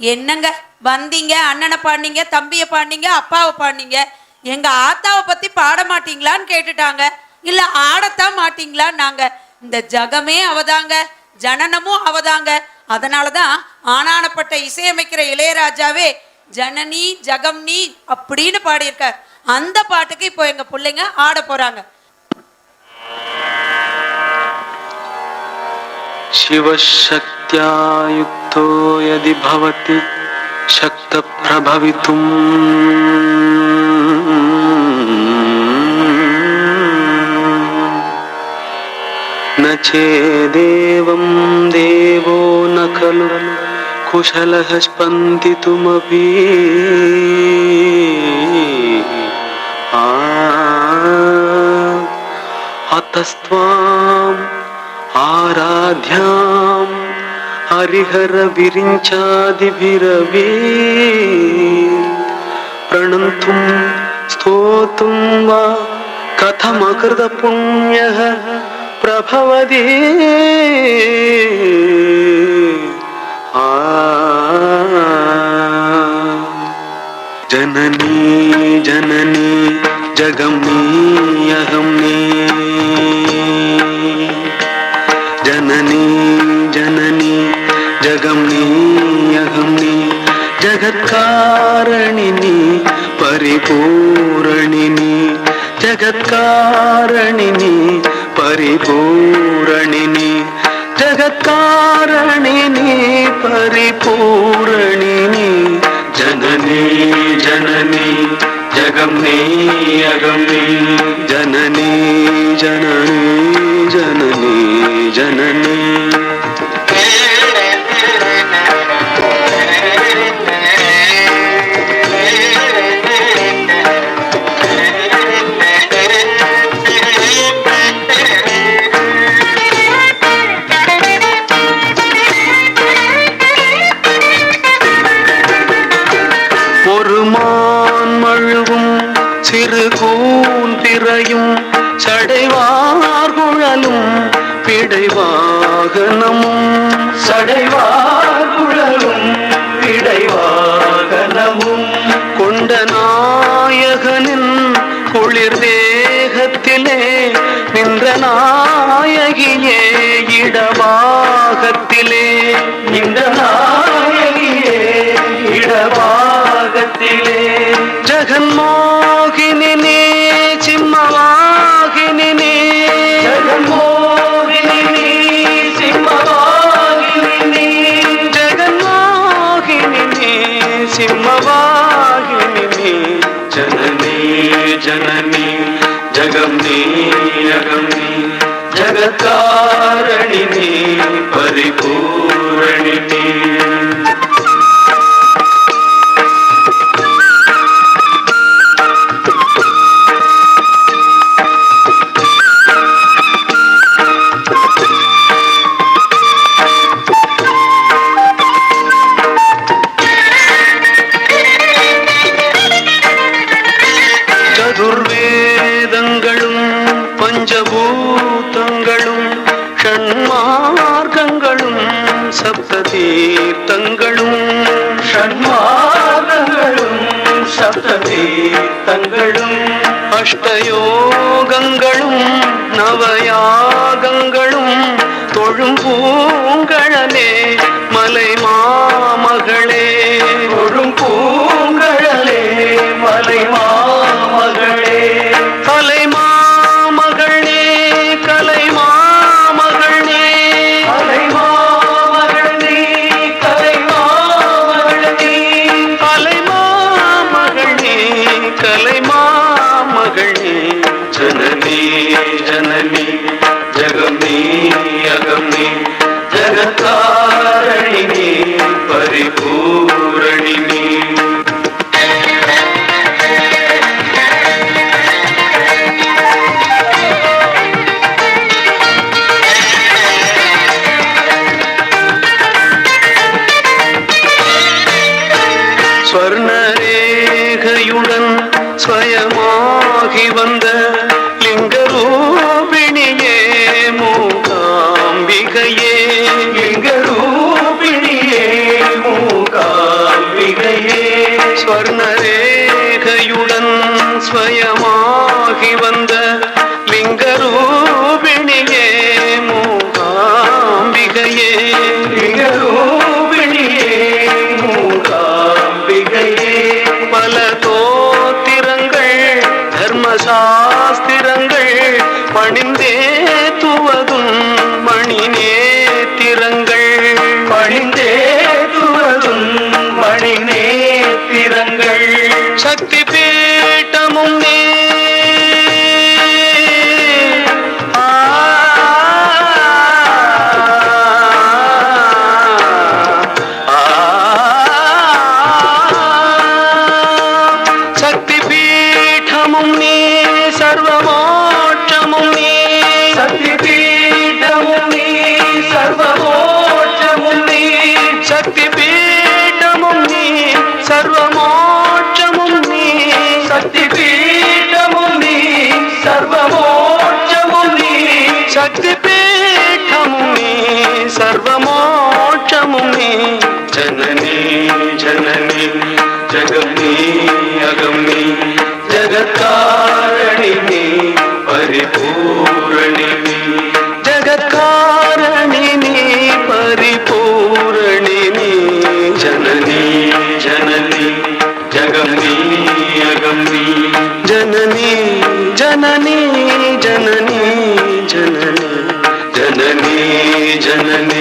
என்னங்க? வந்தீங்க அண்ணனை பாடினீங்க தம்பியை பாடினீங்க அப்பாவை பாடினீங்க. எங்க ஆத்தாவை பத்தி பாட மாட்டீங்களான்னு கேட்டுட்டாங்க. இல்ல ஆடத்தான் மாட்டீங்களா நாங்க இந்த ஜகமே அவதாங்க. ஜனனமும் அவதாங்க. அதனாலதான் ஆனானப்பட்ட இசையமைக்கிற இளையராஜாவே ஜனனி ஜகம்னி அப்படின்னு பாடியிருக்கார். அந்த பாட்டுக்கு இப்போ எங்க பிள்ளைங்க ஆட போறாங்க. சிவசக்தியாயுக்த युक्तो यदि भवति शक्तप्रभवितुम् न चेदेवं देवो न खलु कुशलः स्पन्दितुमपि आ अतस्त्वाम् హరిహర విరించాదిభిరవీ ప్రణంతుం స్తోతుం వా కథమకృత పుణ్య ప్రభవది జననీ జననీ జగమ్నీ అహం నీ जगत्कारणिनी परिपूरणिनी जगत्कारणिनी परिपूरणिनी जगत्कारणिनी परिपूरणिनी जननी जननी जगमनी अगमनी। जननी जननी जननी जननी। மான் மழுவும் சிறு கூன்றிரையும் சடைவார் குழலும் பிடைவாகனமும் சடைவார் குழலும் பிடைவாகனமும் கொண்ட நாயகனின் குளிர் தேகத்திலே நின்ற நாயகியே இடவாகத்திலே. இந்த நாயகியே జగన్మోహిని చిమ్మవాహిని జగన్మో सिंहवाहिनी जननी जननी जगमनी अगमनी जगतारणिनी परिपूरणिनी। பஞ்சபூதங்களும் ஷண்மார்க்கங்களும் சப்ததீர்த்தங்களும். ஷண்மார்க்கங்களும் சப்ததீர்த்தங்களும். அஷ்டயோகங்களும் நவயாகங்களும் தொழும் சாஸ்திரங்கள் பணிந்தேத்துவதும் மணி நேத்திரங்கள் பணிந்தேத்துவதும் மணி நேத்திரங்கள் சக்தி பீட்டமும் நே जननी जननी जननी जननी। जननी जननी।